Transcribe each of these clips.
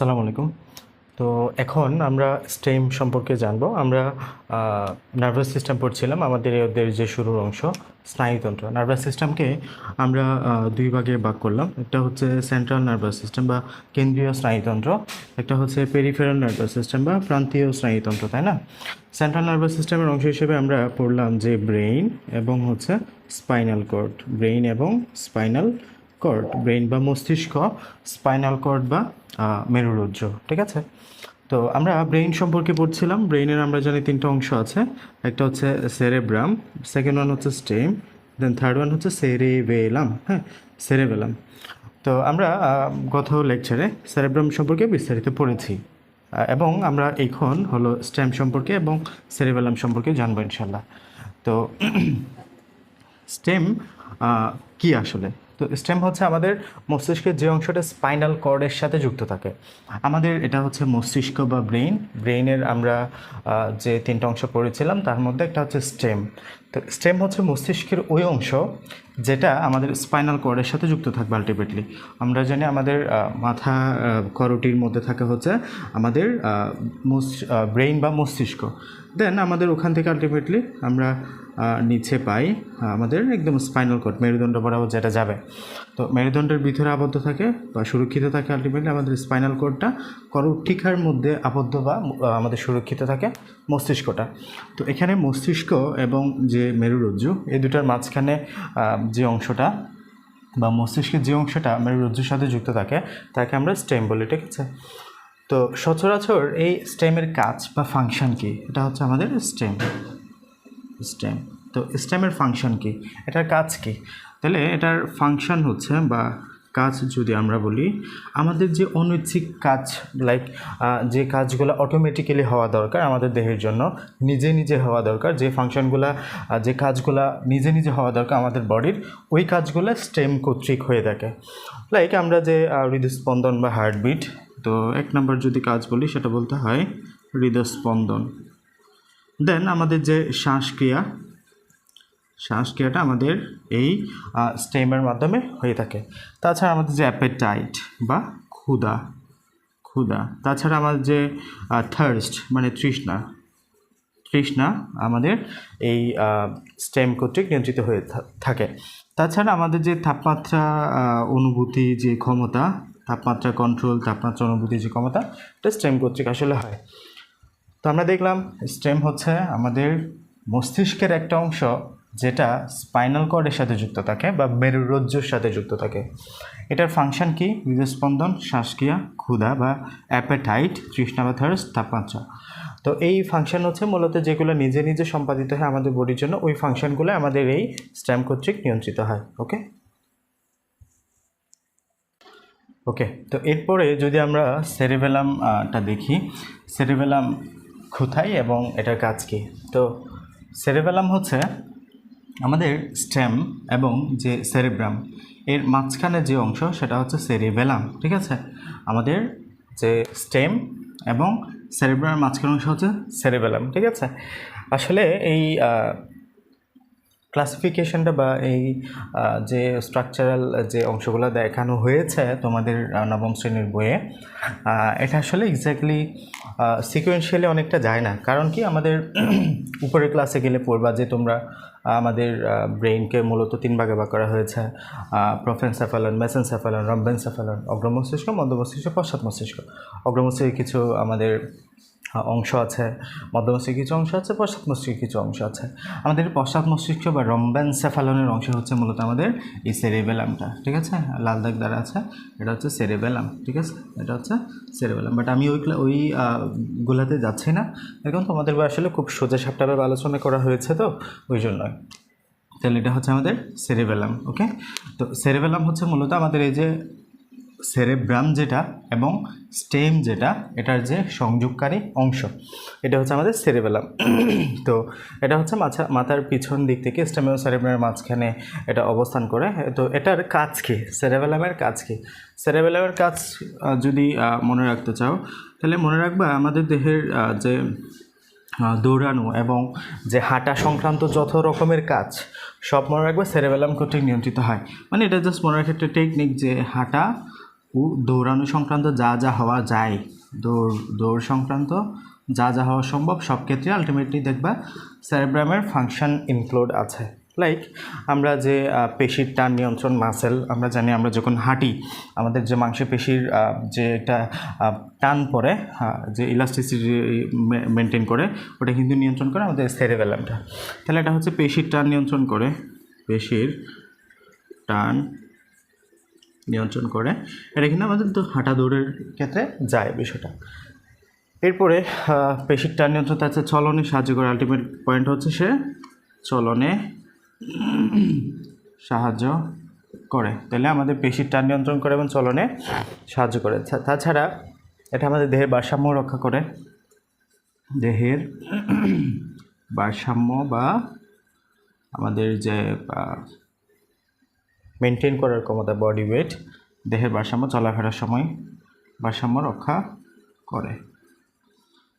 আসসালামু আলাইকুম। তো এখন আমরা স্টেম সম্পর্কে জানব। আমরা নার্ভাস সিস্টেম পড়ছিলাম, আমাদের এদের যে শুরুর অংশ, স্নায়ুতন্ত্র। নার্ভাস সিস্টেমকে আমরা দুই ভাগে ভাগ করলাম। একটা হচ্ছে সেন্ট্রাল নার্ভাস সিস্টেম বা কেন্দ্রীয় স্নায়ুতন্ত্র, একটা হচ্ছে পেরিফেরাল নার্ভাস সিস্টেম বা প্রান্তীয় স্নায়ুতন্ত্র, তাই না? সেন্ট্রাল নার্ভাস সিস্টেমের অংশ হিসেবে আমরা পড়লাম যে ব্রেইন এবং হচ্ছে স্পাইনাল কর্ড ব্রেইন এবং স্পাইনাল কর্ড ব্রেইন বা মস্তিষ্ক স্পাইনাল কর্ড বা মেরুরজ্জ, ঠিক আছে? তো আমরা ব্রেইন সম্পর্কে পড়ছিলাম ব্রেইনের আমরা জানি তিনটা অংশ আছে, একটা হচ্ছে সেরেব্রাম সেকেন্ড ওয়ান হচ্ছে স্টেম দেন থার্ড ওয়ান হচ্ছে সেরেবেলাম হ্যাঁ? সেরেবেলাম তো আমরা গত লেকচারে সেরেব্রাম সম্পর্কে বিস্তারিত পড়েছি এবং আমরা এখন হলো স্টেম সম্পর্কে এবং সেরেবেলাম সম্পর্কে জানব ইনশাল্লাহ তো স্টেম কি আসলে? তো স্টেম হচ্ছে আমাদের মস্তিষ্কের যে অংশটা স্পাইনাল কর্ডের সাথে যুক্ত থাকে। আমাদের এটা হচ্ছে মস্তিষ্ক বা ব্রেইন ব্রেইনের আমরা যে তিনটা অংশ পড়েছিলাম, তার মধ্যে একটা হচ্ছে স্টেম তো স্টেম হচ্ছে মস্তিষ্কের ওই অংশ যেটা আমাদের স্পাইনাল কর্ডের সাথে যুক্ত থাকবে আলটিমেটলি। আমরা জানি আমাদের মাথা করোটির মধ্যে থাকে হচ্ছে আমাদের ব্রেইন বা মস্তিষ্ক। দেন আমাদের ওখান থেকে আলটিমেটলি আমরা নিচে পাই আমাদের একদম স্পাইনাল কর্ড, মেরুদণ্ড বরাবর যেটা যাবে। তো মেরুদণ্ডের ভিতরে আবদ্ধ থাকে বা সুরক্ষিত থাকে আলটিমেটলি আমাদের স্পাইনাল কর্ডটা করটিকার মধ্যে আবদ্ধ বা আমাদের সুরক্ষিত থাকে মস্তিষ্কটা। তো এখানে মস্তিষ্ক এবং যে মেরুরজ্জু, এই দুটার মাঝখানে যে অংশটা বা মস্তিষ্কের যে অংশটা মেরুরজ্জুর সাথে যুক্ত থাকে, তাকে আমরা স্টেম বলি, ঠিক আছে? তো সচরাচর এই স্টেমের কাজ বা ফাংশন কি? এটা হচ্ছে আমাদের স্টেম স্টেম তো স্টেমের ফাংশন কি? এটার কাজ কি? তাহলে এটার ফাংশন হচ্ছে বা কাজ যদি আমরা বলি, আমাদের যে অনৈচ্ছিক কাজ লাইক যে কাজগুলো অটোমেটিক্যালি হওয়া দরকার আমাদের দেহের জন্য, নিজে নিজে হওয়া দরকার, যে ফাংশনগুলো যে কাজগুলো নিজে নিজে হওয়া দরকার আমাদের বডির ওই কাজগুলো স্টেম কর্তৃক হয়ে থাকে। লাইক আমরা যে হৃদস্পন্দন বা হার্টবিট তো এক নম্বর যদি কাজ বলি, সেটা বলতে হয় হৃদস্পন্দন। দেন আমাদের যে শ্বাসক্রিয়া শ্বাসক্রিয়াটা আমাদের এই স্টেমের মাধ্যমে হয়ে থাকে। তাছাড়া আমাদের যে অ্যাপেটাইট বা ক্ষুধা ক্ষুদা তাছাড়া আমাদের যে থার্স্ট মানে তৃষ্ণা তৃষ্ণা আমাদের এই স্টেম কর্তৃক নিয়ন্ত্রিত হয়ে থাকে। তাছাড়া আমাদের যে তাপমাত্রা অনুভূতি যে ক্ষমতা, তাপমাত্রা কন্ট্রোল তাপমাত্রা অনুভূতি যে ক্ষমতা, এটা স্টেম কর্তৃক আসলে হয়। তো আমরা দেখলাম স্টেম হচ্ছে আমাদের মস্তিষ্কের একটা অংশ যেটা স্পাইনাল কর্ডের সাথে যুক্ত থাকে বা মেরুরজ্জুর সাথে যুক্ত থাকে। এটার ফাংশন কি? হৃদস্পন্দন, শ্বাসক্রিয়া, ক্ষুধা বা অ্যাপেটাইট তৃষ্ণা বা থার্স তাপমাত্রা। তো এই ফাংশন হচ্ছে মূলত যেগুলো নিজে নিজে সম্পাদিত হয় আমাদের বডির জন্য। ওই ফাংশনগুলো আমাদের এই স্ট্যাম্প কর্তৃক নিয়ন্ত্রিত হয় ওকে ওকে তো এরপরে যদি আমরা সেরেবেলামটা দেখি। সেরেবেলাম কোথায় এবং এটার কাজ কি? তো সেরেবেলাম হচ্ছে আমাদের স্টেম এবং যে সেরেব্রাম, এর মাঝখানে যে অংশ সেটা হচ্ছে সেরেবেলাম ঠিক আছে? আমাদের যে স্টেম এবং সেরেব্রামের মাঝখানে অংশ হচ্ছে সেরেবেলাম, ঠিক আছে? আসলে এই ক্লাসিফিকেশনটা বা এই যে স্ট্রাকচারাল যে অংশগুলো দেখানো হয়েছে তোমাদের নবম শ্রেণির বইয়ে এটা আসলে এক্স্যাক্টলি সিকোয়েন্সিয়ালি অনেকটা যায় না। কারণ কি আমাদের উপরের ক্লাসে গেলে পড়বা যে তোমরা আমাদের ব্রেইনকে মূলত তিন ভাগে ভাগ করা হয়েছে। প্রফেন্সেফালন মেসেনসেফালন রম্বেনসেফালন অগ্রমস্তিষ্ক মধ্য মস্তিষ্ক পশ্চাৎ মস্তিষ্ক অগ্রমস্তিষ্কে কিছু আমাদের অংশ আছে মধ্য মস্তিষ্কে কিছু অংশ আছে পশ্চাৎ মস্তিষ্কে কিছু অংশ আছে। আমাদের পশ্চাৎ মস্তিষ্ক বা রম্বেনসেফালনের অংশ হচ্ছে মূলত আমাদের এই সেরেবেলামটা ঠিক আছে? লাল দাগ দ্বারা আছে, এটা হচ্ছে সেরেবেলাম ঠিক আছে? এটা হচ্ছে সেরেবেলাম বাট আমি ওই ওই গুলাতে যাচ্ছি না। এখন তোমাদের আসলে খুব সোজা সাপটাভাবে আলোচনা করা হয়েছে তো, ওই জন্যই তাহলে এটা হচ্ছে আমাদের সেরেবেলাম ওকে তো সেরেবেলাম হচ্ছে মূলত আমাদের এই যে সেরেব্রাম যেটা এবং স্টেম যেটা, এটার যে সংযোগকারী অংশ, এটা হচ্ছে আমাদের সেরেবেলাম তো এটা হচ্ছে মাথা মাথার পিছন দিক থেকে স্টেম এবং সেরেব্রামের মাঝখানে এটা অবস্থান করে। তো এটার কাজ কী? সেরেবেলামের কাজ কী? সেরেবেলামের কাজ যদি মনে রাখতে চাও, তাহলে মনে রাখবা আমাদের দেহের যে দৌড়ানো এবং যে হাঁটা সংক্রান্ত যত রকমের কাজ, সব মনে রাখবে সেরেবেলাম কর্তৃক নিয়ন্ত্রিত হয়। মানে এটা জাস্ট মনে রাখার একটা টেকনিক যে হাঁটা ও দৌড়ানো সংক্রান্ত যা যা হওয়া যায়, দৌড় দৌড় সংক্রান্ত যা যা হওয়া সম্ভব, সব ক্ষেত্রে আলটিমেটলি দেখবা সেরেব্রামের ফাংশন ইনক্লুড আছে। লাইক আমরা যে পেশির টান নিয়ন্ত্রণ মাসেল আমরা জানি আমরা যখন হাঁটি আমাদের যে মাংসপেশির যে একটা টান হ্যাঁ, যে ইলাস্টিসিটি মেনটেন করে ওটা কিন্তু নিয়ন্ত্রণ করে আমাদের সেরেবেলামটা তাহলে এটা হচ্ছে পেশির টান নিয়ন্ত্রণ করে পেশির টান নিয়ন্ত্রণ করে। এটা কিন্তু আমাদের তো হাঁটা দৌড়ের ক্ষেত্রে যায় বিষয়টা। এরপরে পেশির টান নিয়ন্ত্রণ আছে চলনে সাহায্য করে। আলটিমেট পয়েন্ট হচ্ছে সে চলনে সাহায্য করে। তাহলে আমাদের পেশির টান নিয়ন্ত্রণ করে এবং চলনে সাহায্য করে। তাছাড়া এটা আমাদের দেহের ভারসাম্য রক্ষা করে। দেহের ভারসাম্য বা আমাদের যে মেনটেন করার ক্ষমতা বডি ওয়েট দেহের ভারসাম্য চলাফেরার সময় ভারসাম্য রক্ষা করে।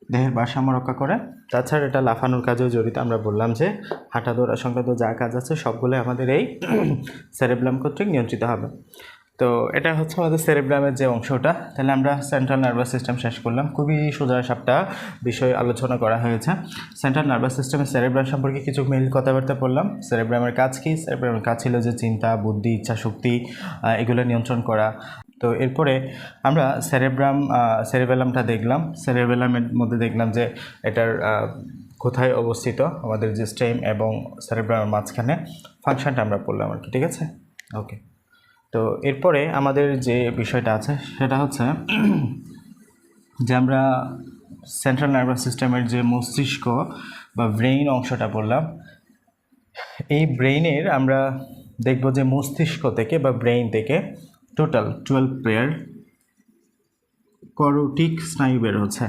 দেহের ভারসাম্য রক্ষা করে। তাছাড়া এটা লাফানোর কাজেও জড়িত। আমরা বললাম যে হাঁটা দৌড়া সংক্রান্ত যা কাজ আছে সবগুলো আমাদের এই সেরেব্রাম কর্তৃক নিয়ন্ত্রিত হবে। তো এটা হচ্ছে আমাদের সেরেব্রামের যে অংশটা। তাহলে আমরা সেন্ট্রাল নার্ভাস সিস্টেম শেষ করলাম। খুবই সোজা সাপটা বিষয় আলোচনা করা হয়েছে। সেন্ট্রাল নার্ভাস সিস্টেমের সেরেব্রাম সম্পর্কে কিছু মিল কথাবার্তা বললাম। সেরেব্রামের কাজ কী? সেরেব্রামের কাজ ছিল যে চিন্তা, বুদ্ধি, ইচ্ছা, শক্তি এগুলো নিয়ন্ত্রণ করা। তো এরপরে আমরা সেরেব্রাম সেরেবেলামটা দেখলাম। সেরেবেলামের মধ্যে দেখলাম যে এটার কোথায় অবস্থিত, আমাদের যে স্টেম এবং সেরেব্রামের মাঝখানে ফাংশনটা আমরা পড়লাম আর কি, ঠিক আছে? ওকে তো এরপরে আমাদের যে বিষয়টা আছে, সেটা হচ্ছে যে আমরা সেন্ট্রাল নার্ভাস সিস্টেমের যে মস্তিষ্ক বা ব্রেইন অংশটা পড়লাম, এই ব্রেইনের আমরা দেখব যে মস্তিষ্ক থেকে বা ব্রেইন থেকে টোটাল টুয়েলভ পেয়ার করোটিক স্নায়ু বের হচ্ছে।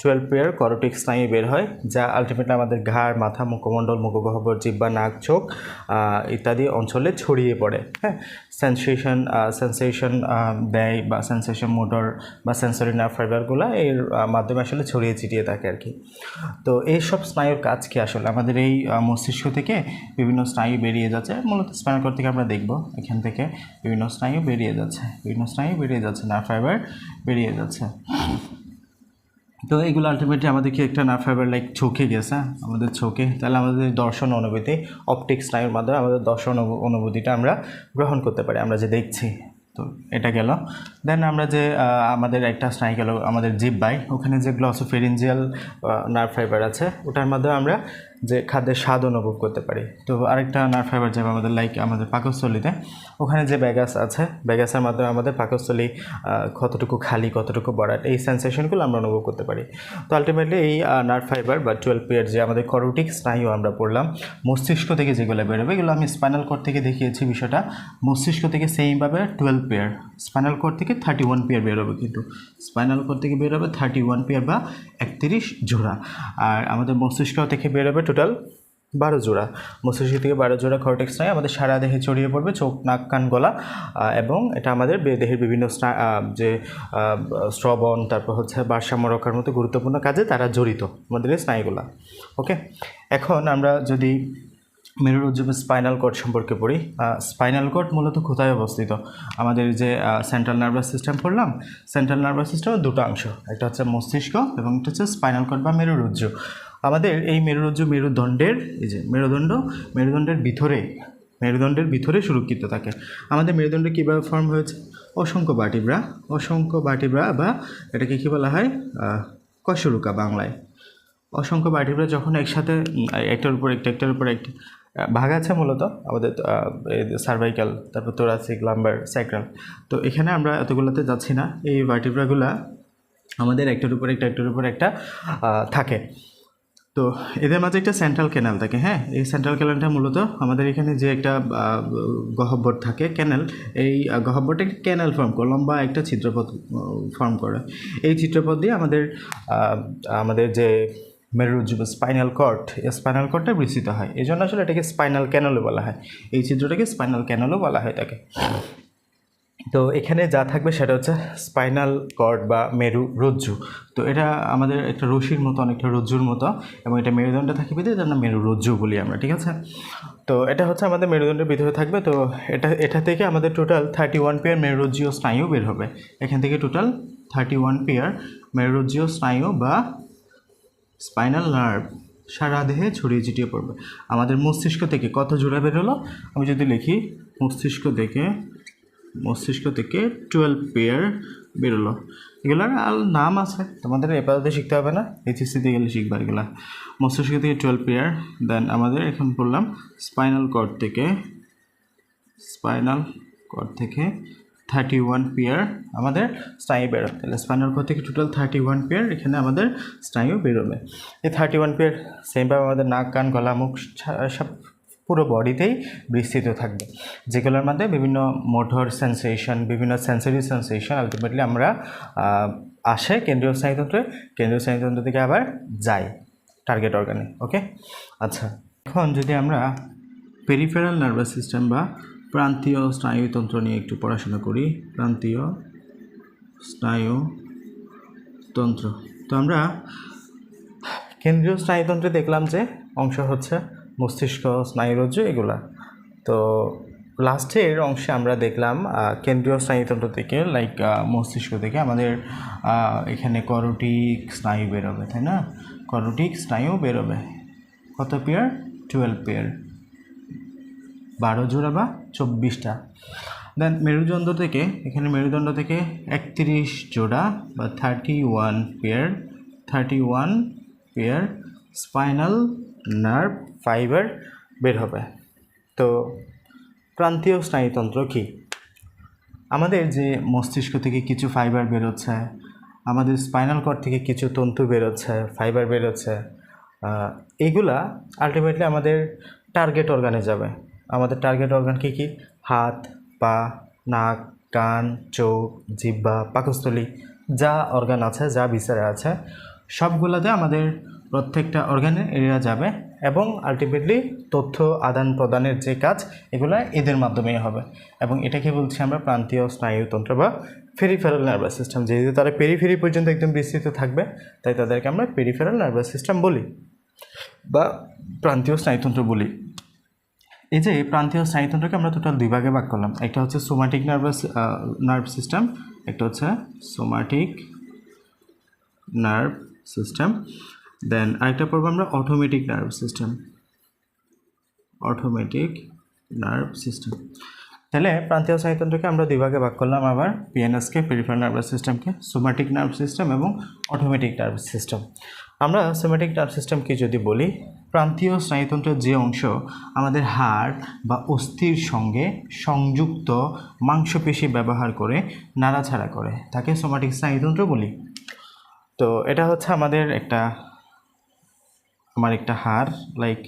টুয়েলভ পেয়ার করোটিক স্নায়ু বের হয়, যা আলটিমেটলি আমাদের ঘাড়, মাথা, মুখমণ্ডল, মুখগহ্বর জিব্বা নাক, চোখ ইত্যাদি অঞ্চলে ছড়িয়ে পড়ে হ্যাঁ? সেন্সেশন সেন্সেশন দেয় বা সেন্সেশন মোটর বা সেন্সরি নার্ভ ফাইবারগুলো এর মাধ্যমে আসলে ছড়িয়ে ছিটিয়ে থাকে আর কি। তো এইসব স্নায়ুর কাজ কি আসলে? আমাদের এই মস্তিষ্ক থেকে বিভিন্ন স্নায়ু বেরিয়ে যাচ্ছে, মূলত স্পাইনাল থেকে আমরা দেখব, এখান থেকে বিভিন্ন স্নায়ু বেরিয়ে যাচ্ছে, বিভিন্ন স্নায়ু বেরিয়ে যাচ্ছে নার্ভ ফাইবার বেরিয়ে যাচ্ছে। তো এগুলো আলটিমেটলি আমাদেরকে একটা নার্ভ ফাইবার লাইক চোখে গেছে, আমাদের চোখে। তাহলে আমাদের দর্শন অনুভূতি অপটিক স্নায়ুর মাধ্যমে আমাদের দর্শন অনু- অনুভূতিটা আমরা গ্রহণ করতে পারি, আমরা যে দেখছি। তো এটা গেল। দেন আমরা যে আমাদের একটা স্নায়ু গেল আমাদের জিব্বাই ওখানে যে গ্লসোফেরিঞ্জিয়াল নার্ভ ফাইবার আছে, ওটার মাধ্যমে আমরা যে খাদ্যের স্বাদ অনুভব করতে পারি। তো আরেকটা নার্ভ ফাইবার যাবে আমাদের লাইক আমাদের পাকস্থলিতে। ওখানে যে ব্যাগাস আছে ব্যাগাসের মাধ্যমে আমাদের পাকস্থলী কতটুকু খালি, কতটুকু বড়াট এই সেন্সেশনগুলো আমরা অনুভব করতে পারি। তো আলটিমেটলি এই নার্ভ ফাইবার বা টুয়েলভ পেয়ার যে আমাদের করোটিক স্নায়ু আমরা পড়লাম, মস্তিষ্ক থেকে যেগুলো বেরোবে, এগুলো আমি স্পাইনাল কোড থেকে দেখিয়েছি বিষয়টা। মস্তিষ্ক থেকে সেইমভাবে টুয়েলভ পেয়ার স্পাইনাল কোড থেকে থার্টি ওয়ান পেয়ার বেরোবে কিন্তু। স্পাইনাল কোড থেকে বেরোবে থার্টি ওয়ান পেয়ার বা একত্রিশ জোড়া। আর আমাদের মস্তিষ্ক থেকে বেরোবে টোটাল বারো জোড়া। মস্তিষ্ক থেকে বারো জোড়া কর্টেক্স স্নায়ু আমাদের সারা দেহে ছড়িয়ে পড়বে, চোখ, নাক, কান, গলা এবং এটা আমাদের দেহের বিভিন্ন যে শ্রবণ তারপর হচ্ছে ভারসাম্য রক্ষার মতো গুরুত্বপূর্ণ কাজে তারা জড়িত, আমাদের এই স্নায়ুগুলা ওকে এখন আমরা যদি মেরুরজ্জু স্পাইনাল কর্ড সম্পর্কে পড়ি স্পাইনাল কর্ড মূলত কোথায় অবস্থিত? আমাদের যে সেন্ট্রাল নার্ভাস সিস্টেম পড়লাম সেন্ট্রাল নার্ভাস সিস্টেমের দুটো অংশ, একটা হচ্ছে মস্তিষ্ক এবং একটা হচ্ছে স্পাইনাল কর্ড বা মেরুরজ্জু আমাদের এই মেরুরজ্জু মেরুদণ্ডের, এই যে মেরুদণ্ড, মেরুদণ্ডের ভিতরে মেরুদণ্ডের ভিতরে সুরক্ষিত থাকে। আমাদের মেরুদণ্ড কীভাবে ফর্ম হয়েছে? অসংখ্য বাটিব্রা অসংখ্য বাটিব্রা বা এটাকে কী বলা হয়? কশরুকা বাংলায়। অসংখ্য বাটিব্রা যখন একসাথে একটার উপর একটা, একটার উপর একটা ভাগ আছে মূলত, আমাদের সার্ভাইকাল তারপর তোরাসিক লাম্বার সাইক্রাল তো এখানে আমরা এতগুলোতে যাচ্ছি না। এই ভার্টিব্রাগুলা আমাদের একটার উপর একটা, একটার উপর একটা থাকে। তো এদের মাঝে একটা সেন্ট্রাল ক্যানাল থাকে হ্যাঁ? এই সেন্ট্রাল ক্যানালটা মূলত আমাদের এখানে যে একটা আহ, গহ্বর থাকে ক্যানেল এই আহ, গহ্বরটা একটা ক্যানেল ফর্ম করে লম্বা একটা চিত্রপথ ফর্ম করে। এই চিত্রপথ দিয়ে আমাদের আমাদের যে বা স্পাইনাল কর্ড স্পাইনাল কর্ডটা বিস্তৃত হয়। এই জন্য আসলে এটাকে স্পাইনাল ক্যানেলও বলা হয়। এই চিত্রটাকে স্পাইনাল ক্যানেলও বলা হয় তাকে তো এখানে যা থাকবে সেটা হচ্ছে স্পাইনাল কর্ড বা মেরু রজ্জু। তো এটা আমাদের একটা রশির মতো, অনেকটা রজ্জুর মতো এবং এটা মেরুদণ্ডে থাকে বিধে নাম মেরু রজ্জু বলি আমরা, ঠিক আছে? তো এটা হচ্ছে আমাদের মেরুদণ্ডের ভিতরে থাকবে। তো এটা এটা থেকে আমাদের টোটাল থার্টি ওয়ান পেয়ার মেরুরজ্জীয় স্নায়ু বের হবে। এখান থেকে টোটাল থার্টি ওয়ান পেয়ার মেরুরজ্জীয় স্নায়ু বা স্পাইনাল নার্ভ সারা দেহে ছড়িয়ে ছিটিয়ে পড়বে। আমাদের মস্তিষ্ক থেকে কত জোড়া বেরোলো আমি যদি লিখি মস্তিষ্ক থেকে মস্তিষ্ক থেকে টুয়েলভ পেয়ার বেরোলো। এগুলোর আর নাম আছে, তোমাদের এপাতে শিখতে হবে না এইচএসসিতে গেলে শিখবে এগুলো। মস্তিষ্ক থেকে টুয়েলভ পেয়ার দেন আমাদের এখন বললাম স্পাইনাল কর্ড থেকে স্পাইনাল কর্ড থেকে থার্টি ওয়ান পেয়ার আমাদের স্নায়ু বেরোবে। তাহলে স্পাইনাল কর্ড থেকে টোটাল থার্টি ওয়ান পেয়ার এখানে আমাদের স্নায়ু বেরোবে। এই থার্টি ওয়ান পেয়ার সেমভাবে আমাদের নাক, কান, গলা, মুখ সব পুরো বডিতেই বিস্তৃত থাকবে। যেগুলোর মধ্যে বিভিন্ন মোটর সেন্সেশন বিভিন্ন সেন্সরি সেন্সেশন আলটিমেটলি আমরা আসে কেন্দ্রীয় স্নায়ুতন্ত্রে। কেন্দ্রীয় স্নায়ুতন্ত্র থেকে আবার যাই টার্গেট অর্গানে ওকে আচ্ছা এখন যদি আমরা পেরিফেরাল নার্ভাস সিস্টেম বা প্রান্তীয় স্নায়ুতন্ত্র নিয়ে একটু পড়াশোনা করি। প্রান্তীয় স্নায়ুতন্ত্র। তো আমরা কেন্দ্রীয় স্নায়ুতন্ত্রে দেখলাম যে অংশ হচ্ছে মস্তিষ্ক, স্নায়ুরজ্জু এগুলা। তো লাস্টের অংশে আমরা দেখলাম কেন্দ্রীয় স্নায়ুতন্ত্র থেকে লাইক মস্তিষ্ক থেকে আমাদের এখানে করোটিক স্নায়ু বেরোবে, তাই না? করোটিক স্নায়ু বেরোবে। কত পেয়ার টুয়েলভ পেয়ার বারো জোড়া বা চব্বিশটা। দেন মেরুদণ্ড থেকে, এখানে মেরুদণ্ড থেকে একত্রিশ জোড়া বা thirty one pair thirty one pair spinal nerve fibre বের হবে। তো প্রান্তীয় স্নায়ুতন্ত্র কী? আমাদের যে মস্তিষ্ক থেকে কিছু ফাইবার বেরোচ্ছে, আমাদের স্পাইনাল কর্ড থেকে কিছু তন্তু বেরোচ্ছে, ফাইবার বেরোচ্ছে এগুলা আলটিমেটলি আমাদের টার্গেট অর্গানে যাবে। আমাদের টার্গেট অর্গান কী কী? হাত, পা, নাক, কান, চোখ জিব্বা পাকস্থলী, যা অর্গান আছে, যা বিচারে আছে সবগুলোতে আমাদের প্রত্যেকটা অর্গানে এরিয়া যাবে এবং আলটিমেটলি তথ্য আদান প্রদানের যে কাজ, এগুলো এদের মাধ্যমেই হবে। এবং এটাকে বলছি আমরা প্রান্তীয় স্নায়ুতন্ত্র বা ফেরিফেরাল নার্ভাস সিস্টেম যেহেতু তারা পেরিফেরি পর্যন্ত একদম বিস্তৃত থাকবে, তাই তাদেরকে আমরা পেরিফেরাল নার্ভাস সিস্টেম বলি বা প্রান্তীয় স্নায়ুতন্ত্র বলি। এই যে প্রান্তীয় স্নায়ুতন্ত্রকে আমরা টোটাল দুই ভাগে ভাগ করলাম, একটা হচ্ছে সোমাটিক নার্ভাস নার্ভ সিস্টেম একটা হচ্ছে সোমাটিক নার্ভ সিস্টেম দেন আরেকটা পড়ব আমরা automatic nerve system automatic nerve system তাহলে প্রান্তীয় স্নায়ুতন্ত্রকে আমরা দুই ভাগে ভাগ করলাম আবার পিএনএসকে পেরিফেরাল নার্ভাস সিস্টেমকে সোমাটিক নার্ভ সিস্টেম এবং অটোমেটিক নার্ভ সিস্টেম আমরা সোমাটিক নার্ভ সিস্টেমকে যদি বলি, প্রান্তীয় স্নায়ুতন্ত্রের যে অংশ আমাদের হাড় বা অস্থির সঙ্গে সংযুক্ত মাংসপেশি ব্যবহার করে নাড়াছাড়া করে, তাকে সোমাটিক স্নায়ুতন্ত্র বলি। তো এটা হচ্ছে আমাদের একটা, আমার একটা হাড় লাইক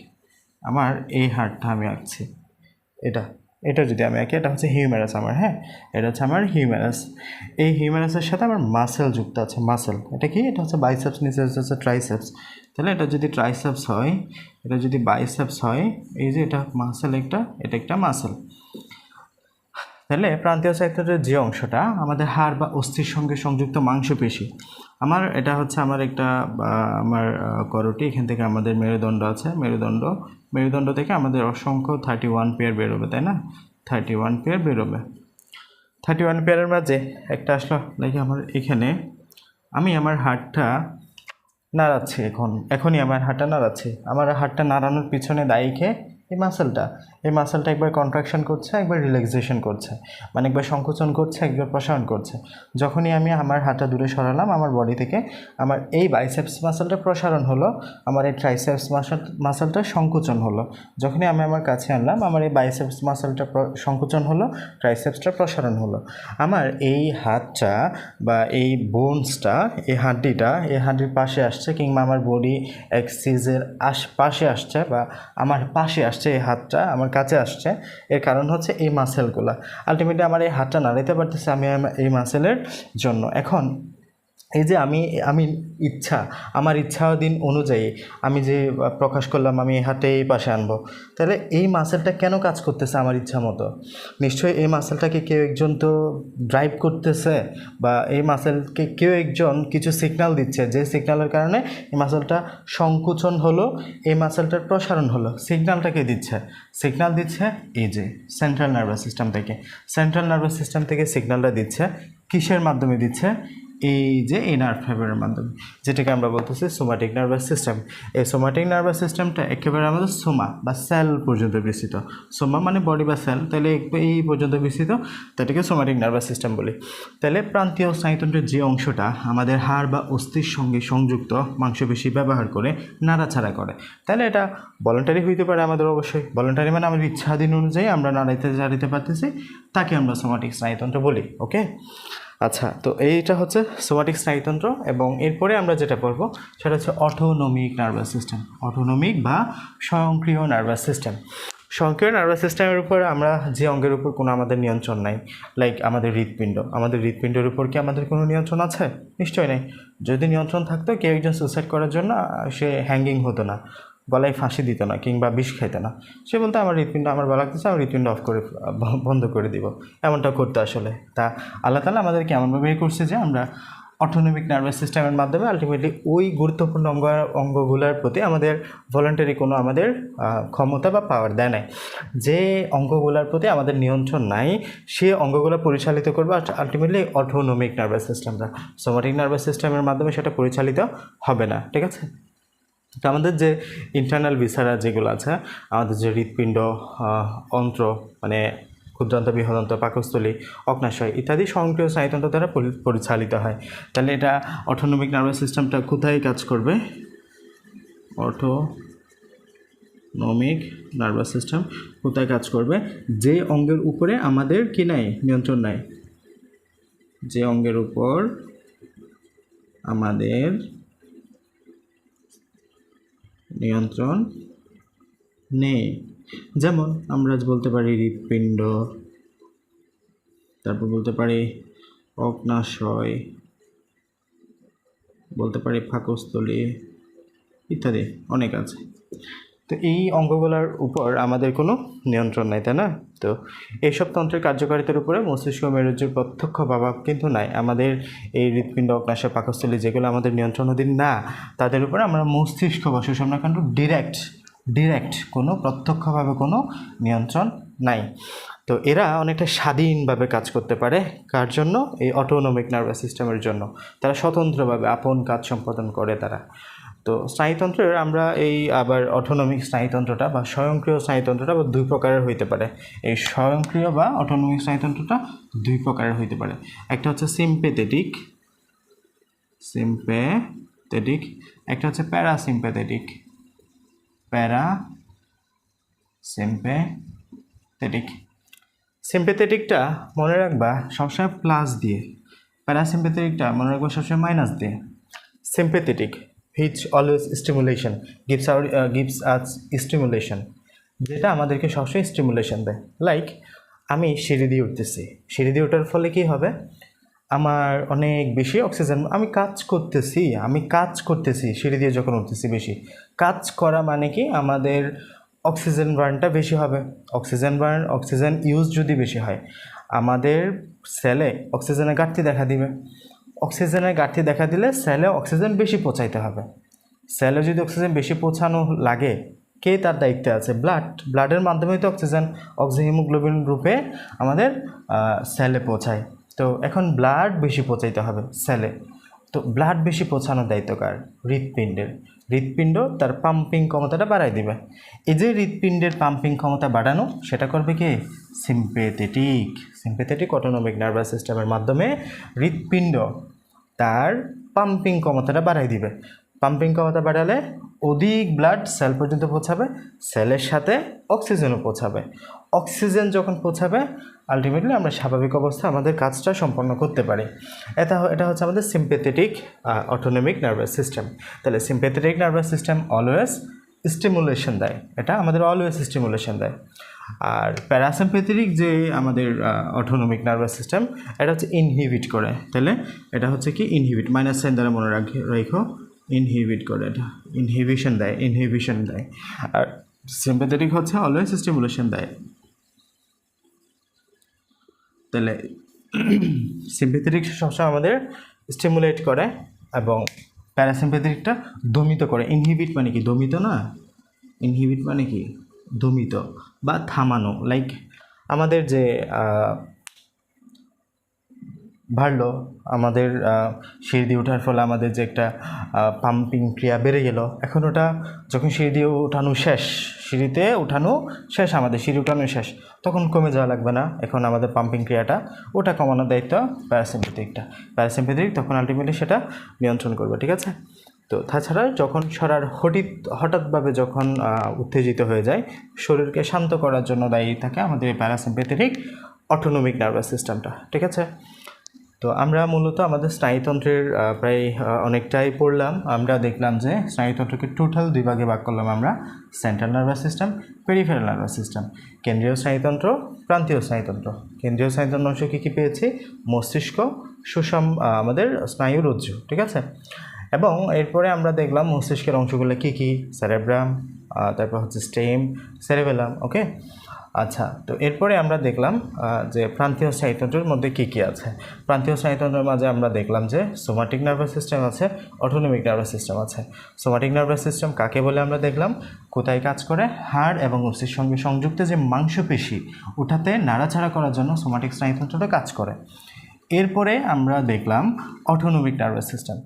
আমার এই হাড়টা আমি আঁকছি। এটা এটা যদি আমি আঁকি, এটা হচ্ছে হিউম্যারাস আমার হ্যাঁ? এটা হচ্ছে আমার হিউম্যারাস এই হিউম্যারাসের সাথে আমার মাসেল যুক্ত আছে মাসেল এটা কি? এটা হচ্ছে বাইসেপস নিচে হচ্ছে ট্রাইসেপস তাহলে এটা যদি ট্রাইসেপস হয়, এটা যদি বাইসেপস হয়, এই যে এটা মাসেল একটা, এটা একটা মাসেল তাহলে প্রান্তীয় সাহিত্যের যে অংশটা, আমাদের হাড় বা অস্থির সঙ্গে সংযুক্ত মাংসপেশি, আমার এটা হচ্ছে আমার একটা আমার করটি, এখান থেকে আমাদের মেরুদণ্ড আছে, মেরুদণ্ড মেরুদণ্ড থেকে আমাদের অসংখ্য থার্টি ওয়ান পেয়ার বেরোবে, তাই না? থার্টি ওয়ান পেয়ার বেরোবে। থার্টি ওয়ান পেয়ারের মাঝে একটা আসলো, দেখি আমার এখানে, আমি আমার হাড়টা নাড়াচ্ছি এখন, এখনই আমার হাতটা নাড়াচ্ছি। আমার হাতটা নাড়ানোর পিছনে দায়ী কে? এই মাসেলটা এই মাসেলটা একবার কন্ট্রাকশন করছে, একবার রিল্যাক্সেশন করছে। মানে একবার সংকোচন করছে, একবার প্রসারণ করছে। যখনই আমি আমার হাতটা দূরে সরালাম, আমার বডি থেকে আমার এই বাইসেপস মাসেলটা প্রসারণ হলো, আমার এই ট্রাইসেপস মাসেল মাসেলটা সংকোচন হলো। যখনই আমি আমার কাছে আনলাম, আমার এই বাইসেপস মাসেলটা সংকোচন হলো ট্রাইসেপসটা প্রসারণ হলো। আমার এই হাতটা বা এই বোনসটা এই হাড্ডিটা এই হাড্ডির পাশে আসছে কিংবা আমার বডি এক্সিসের আশ পাশে আসছে বা আমার পাশে আসছে এই হাতটা আমার কাছে আসছে। এর কারণ হচ্ছে এই মাসেলগুলো আলটিমেটলি আমার এই হাতটা নাড়াইতে পারতেছে আমি এই মাসেলের জন্য। এখন এই যে আমি আমি ইচ্ছা, আমার ইচ্ছা দিন অনুযায়ী আমি যে প্রকাশ করলাম, আমি এই হাতে এই পাশে আনব, তাহলে এই মাসেলটা কেন কাজ করতেছে আমার ইচ্ছা মতো? নিশ্চয়ই এই মাসেলটাকে কেউ একজন তো ড্রাইভ করতেছে বা এই মাসেলকে কেউ একজন কিছু সিগনাল দিচ্ছে, যে সিগনালের কারণে এই মাসেলটা সংকুচন হলো, এই মাসেলটার প্রসারণ হলো সিগনালটাকে দিচ্ছে? সিগনাল দিচ্ছে এই যে সেন্ট্রাল নার্ভাস সিস্টেম থেকে। সেন্ট্রাল নার্ভাস সিস্টেম থেকে সিগনালটা দিচ্ছে, কিসের মাধ্যমে দিচ্ছে? এই যে এই নার্ভ ফাইবারের মাধ্যমে, যেটাকে আমরা বলতেছি সোমাটিক নার্ভাস সিস্টেম এই সোমাটিক নার্ভাস সিস্টেমটা একেবারে আমাদের সোমা বা সেল পর্যন্ত বিস্তৃত। সোমা মানে বডি বা সেল তাহলে এই পর্যন্ত বিস্তৃত তাটাকে সোমাটিক নার্ভাস সিস্টেম বলি। তাহলে প্রান্তীয় স্নায়ুতন্ত্রের যে অংশটা, আমাদের হাড় বা অস্থির সঙ্গে সংযুক্ত মাংসপেশি ব্যবহার করে নাড়াছাড়া করে। তাহলে এটা ভলেন্টারি হইতে পারে আমাদের অবশ্যই। ভলেন্টারি মানে আমাদের ইচ্ছাধীন অনুযায়ী আমরা নাড়াইতে, চাড়াইতে পারতেছি, তাকে আমরা সোমাটিক স্নায়ুতন্ত্র বলি ওকে আচ্ছা তো এইটা হচ্ছে সোমাটিক স্নায়ুতন্ত্র এবং এরপরে আমরা যেটা পড়ব সেটা হচ্ছে অটোনমিক নার্ভাস সিস্টেম অটোনমিক বা স্বয়ংক্রিয় নার্ভাস সিস্টেম স্বয়ংক্রিয় নার্ভাস সিস্টেমের উপর আমরা যে অঙ্গের উপর কোনো আমাদের নিয়ন্ত্রণ নাই লাইক আমাদের হৃৎপিণ্ড, আমাদের হৃৎপিণ্ডের উপর কি আমাদের কোনো নিয়ন্ত্রণ আছে? নিশ্চয়ই নেই। যদি নিয়ন্ত্রণ থাকতো কেউ একজন সুইসাইড করার জন্য, সে হ্যাঙ্গিং হতো না। গলায় ফাঁসি দিত না কিংবা বিষ খাইতো না। সে বলতো, আমার হৃৎপিণ্ড, আমার গলা লাগতেছে আমি হৃৎপিণ্ড অফ করে, বন্ধ করে দিব। এমনটা করতে আসলে। তা আল্লাহ তালা আমাদেরকে এমনভাবে করছে যে, আমরা অটোনমিক নার্ভাস সিস্টেমের মাধ্যমে আলটিমেটলি ওই গুরুত্বপূর্ণ অঙ্গ, অঙ্গগুলোর প্রতি আমাদের ভলেন্টারি কোনো আমাদের ক্ষমতা বা পাওয়ার দেয় নাই। যে অঙ্গগুলোর প্রতি আমাদের নিয়ন্ত্রণ নাই, সে অঙ্গগুলো পরিচালিত করবে আলটিমেটলি অটোনমিক নার্ভাস সিস্টেমটা সোমাটিক নার্ভাস সিস্টেমের মাধ্যমে সেটা পরিচালিত হবে না, ঠিক আছে? তো আমাদের যে ইন্টারনাল ভিসারা যেগুলো আছে, আমাদের যে হৃৎপিণ্ড অন্ত্র মানে ক্ষুদ্রান্ত, বৃহদন্ত, পাকস্থলী, অগ্নাশয় ইত্যাদি স্বয়ংক্রিয় স্নায়ুতন্ত্র দ্বারা পরি- পরিচালিত হয়। তাহলে এটা অটোনমিক নার্ভাস সিস্টেমটা কোথায় কাজ করবে? অটোনমিক নার্ভাস সিস্টেম কোথায় কাজ করবে? যে অঙ্গের উপরে আমাদের কি নাই? নিয়ন্ত্রণ নাই। যে অঙ্গের উপর আমাদের নিয়ন্ত্রণ নেই। যেমন আমরা বলতে পারি হৃৎপিণ্ড, তারপর বলতে পারি অগ্নাশয়, বলতে পারি ফাঁকস্থলী ইত্যাদি অনেক আছে। তো এই অঙ্গগুলোর উপর আমাদের কোনো নিয়ন্ত্রণ নাই, তাই না? তো এইসব তন্ত্রের কার্যকারিতার উপরে মস্তিষ্ক মেরুজ্জুর প্রত্যক্ষ প্রভাব কিন্তু নাই। আমাদের এই হৃৎপিণ্ড, অগ্নাশয়, পাকস্থলী যেগুলো আমাদের নিয়ন্ত্রণ নিয়ন্ত্রণাধীন না, তাদের উপরে আমরা মস্তিষ্ক বা সুষমনাকাণ্ড ডিরেক্ট ডিরেক্ট কোনো প্রত্যক্ষভাবে কোনো নিয়ন্ত্রণ নাই। তো এরা অনেকটা স্বাধীনভাবে কাজ করতে পারে। কার জন্য? এই অটোনমিক নার্ভাস সিস্টেমের জন্য। তারা স্বতন্ত্রভাবে আপন কাজ সম্পাদন করে তারা। তো স্নায়ুতন্ত্রের আমরা এই আবার অটোনমিক স্নায়ুতন্ত্রটা বা স্বয়ংক্রিয় স্নায়ুতন্ত্রটা বা দুই প্রকারের হইতে পারে। এই স্বয়ংক্রিয় বা অটোনমিক স্নায়ুতন্ত্রটা দুই প্রকারের হইতে পারে। একটা হচ্ছে সিম্পেথেটিক সিম্পেথেটিক একটা হচ্ছে প্যারাসিম্পেথেটিক প্যারা সিম্পেথেটিক সিম্পেথেটিকটা মনে রাখবা সবসময় প্লাস দিয়ে। প্যারাসিম্পেথেটিকটা মনে রাখবা সবসময় মাইনাস দিয়ে। Sympathetic which always stimulation gives out gives us stimulation যেটা আমাদেরকে সবসময় স্টিমুলেশন দেয়। লাইক আমি সিঁড়ি দিয়ে উঠতেছি। সিঁড়ি দিয়ে ওঠার ফলে কি হবে? আমার অনেক বেশি অক্সিজেন আমি কাজ করতেছি, আমি কাজ করতেছি সিঁড়ি দিয়ে যখন উঠতেছি বেশি। কাজ করা মানে কি? আমাদের অক্সিজেন বার্নটা বেশি হবে। অক্সিজেন বার্ন অক্সিজেন ইউজ যদি বেশি হয়, আমাদের সেলে অক্সিজেনের ঘাটতি দেখা দিবে। অক্সিজেনের ঘাটতি দেখা দিলে সেলে অক্সিজেন বেশি পৌঁছাইতে হবে। সেলে যদি অক্সিজেন বেশি পৌঁছানো লাগে, কে তার দায়িত্বে আছে? ব্লাড। ব্লাডের মাধ্যমে তো অক্সিজেন, অক্সিহিমোগ্লোবিন রূপে আমাদের সেলে পৌঁছায়। তো এখন ব্লাড বেশি পৌঁছাইতে হবে সেলে। তো ব্লাড বেশি পৌঁছানোর দায়িত্ব কার? হৃৎপিণ্ডের। হৃৎপিণ্ড তার পাম্পিং ক্ষমতাটা বাড়াই দিবে। এই যে হৃৎপিণ্ডের পাম্পিং ক্ষমতা বাড়ানো, সেটা করবে কি? সিম্পেথেটিক সিম্পেথেটিক অটোনমিক নার্ভাস সিস্টেমের মাধ্যমে হৃৎপিণ্ড তার পাম্পিং ক্ষমতাটা বাড়াই দিবে। পাম্পিং ক্ষমতা বাড়ালে অধিক ব্লাড সেল পর্যন্ত পৌঁছাবে সেলের সাথে অক্সিজেনও পৌঁছাবে। অক্সিজেন যখন পৌঁছাবে আলটিমেটলি আমরা স্বাভাবিক অবস্থা আমাদের কাজটা সম্পন্ন করতে পারি। এটা এটা হচ্ছে আমাদের সিম্পেথেটিক অটোনমিক নার্ভাস সিস্টেম তাহলে sympathetic nervous system always stimulation দেয়। এটা আমাদের অলওয়েজ স্টিমুলেশন দেয়। আর প্যারাসিম্পেথেটিক যে আমাদের অটোনমিক নার্ভাস সিস্টেম এটা হচ্ছে ইনহিবিট করে। তাহলে এটা হচ্ছে কি? ইনহিবিট মাইনাস সাইন দ্বারা মনে রাখি, রেখো ইনহিবিট করে এটা। ইনহিবিশন দেয় ইনহিবিশন দেয়। আর সিম্পেথেটিক হচ্ছে অলওয়েজ স্টিমুলেশন দেয়। তাহলে সিম্পেথেটিক সবসময় আমাদের স্টিমুলেট করে এবং প্যারাসিম্পেথেটিকটা দমিত করে। ইনহিবিট মানে কি? দমিত না? ইনহিবিট মানে কি? দমিত বা থামানো। লাইক আমাদের যে বাড়লো। আমাদের সিঁড়ি দিয়ে ওঠার ফলে আমাদের যে একটা পাম্পিং ক্রিয়া বেড়ে গেল। এখন ওটা যখন সিঁড়ি দিয়ে উঠানো শেষ, সিঁড়িতে উঠানো শেষ, আমাদের সিঁড়ি উঠানো শেষ, তখন কমে যাওয়া লাগবে না। এখন আমাদের পাম্পিং ক্রিয়াটা, ওটা কমানোর দায়িত্ব প্যারাসিম্পেথিকটা প্যারাসিম্পেথিক তখন আলটিমেটলি সেটা নিয়ন্ত্রণ করবে, ঠিক আছে? তো তাছাড়া যখন সরার হঠিত, হঠাৎভাবে যখন উত্তেজিত হয়ে যায়, শরীরকে শান্ত করার জন্য দায়ী থাকে আমাদের এই প্যারাসিম্পেথেটিক অটোনমিক নার্ভাস সিস্টেমটা ঠিক আছে? তো আমরা মূলত আমাদের স্নায়ুতন্ত্রের প্রায় অনেকটাই পড়লাম। আমরা দেখলাম যে স্নায়ুতন্ত্রকে টোটাল দুই ভাগে ভাগ করলাম আমরা central nervous system peripheral nervous system কেন্দ্রীয় স্নায়ুতন্ত্র, প্রান্তীয় স্নায়ুতন্ত্র। কেন্দ্রীয় স্নায়ুতন্ত্র অংশ কী কী পেয়েছি? মস্তিষ্ক, সুষম আমাদের স্নায়ুরজ্জু ঠিক আছে? এবং এরপরে আমরা দেখলাম মস্তিষ্কের অংশগুলো কী কী? সেরেব্রাম তারপর হচ্ছে স্টেম সেরেবেলাম ওকে আচ্ছা তো এরপরে আমরা দেখলাম যে প্রান্তীয় স্নায়ুতন্ত্রের মধ্যে কী কী আছে। প্রান্তীয় স্নায়ুতন্ত্রের মাঝে আমরা দেখলাম যে সোমাটিক নার্ভাস সিস্টেম আছে অটোনমিক নার্ভাস সিস্টেম আছে। সোমাটিক নার্ভাস সিস্টেম কাকে বলে আমরা দেখলাম? কোথায় কাজ করে? হাড় এবং অস্থির সঙ্গে সংযুক্ত যে মাংসপেশি ওঠাতে নাড়াছাড়া করার জন্য সোমাটিক স্নায়ুতন্ত্রটা কাজ করে। এরপরে আমরা দেখলাম অটোনমিক নার্ভাস সিস্টেম